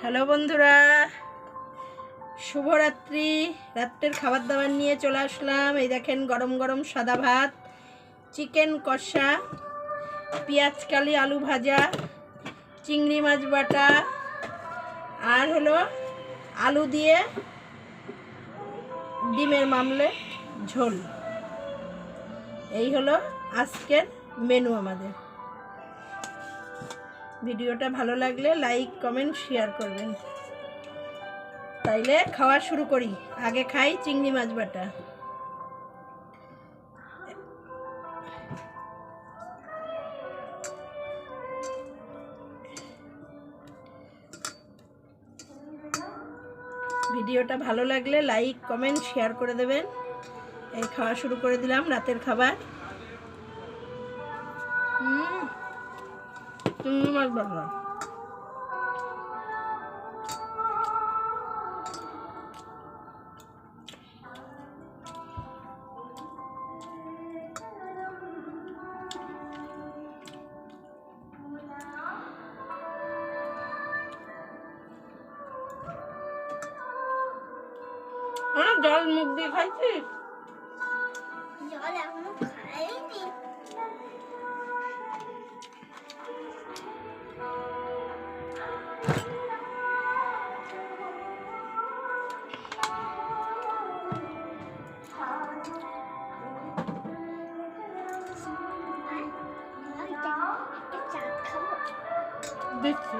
Hello বন্ধুরা, শুভরাত্রি। রাত্রের খাবার দাবার নিয়ে চলে আসলাম। এই দেখেন গরম গরম সাদা ভাত, চিকেন কষা কালি আলু ভাজা, চিংড়ি মাছ বাটা, আর হলো আলু দিয়ে ডিমের মামলে ঝোল। এই হলো আজকের মেনু আমাদের। ভিডিওটা ভালো লাগলে লাইক, কমেন্ট, শেয়ার করবেন। তাইলে খাওয়া শুরু করি। আগে খাই চিংড়ি মাছ বাটা। ভিডিওটা ভালো লাগলে লাইক, কমেন্ট, শেয়ার করে দেবেন। এই খাওয়া শুরু করে দিলাম রাতের খাবার। মাছ বাটা অনেক জল মুখ দিয়ে খাইছিস? দিচ্ছি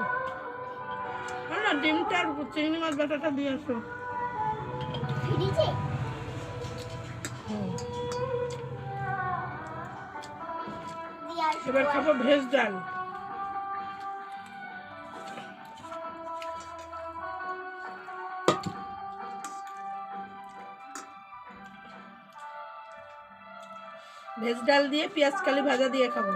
না ডিমটা আর চিংড়ি মাছ বাটাটা দিয়ে আসো। এবার খাব ভেজ ডাল। ভেজ ডাল দিয়ে পেঁয়াজ কালি ভাজা দিয়ে খাব।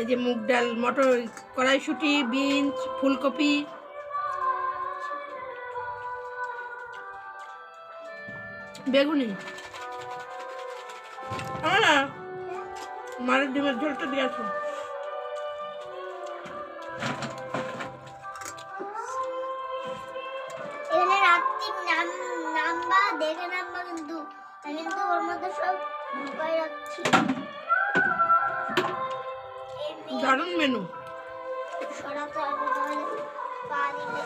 এই যে মুগ ডাল, মটর, কড়াইশুটি, বিনস, ফুলকপি। বেগুনি। মারের ডিমের ঝোলটা দিয়ে আসো। দেখে কিন্তু কিন্তু ওর মধ্যে সব ঢুকাই রাখছি। দারুণ মেনু সরাতে হবে তাহলে পা দিলে।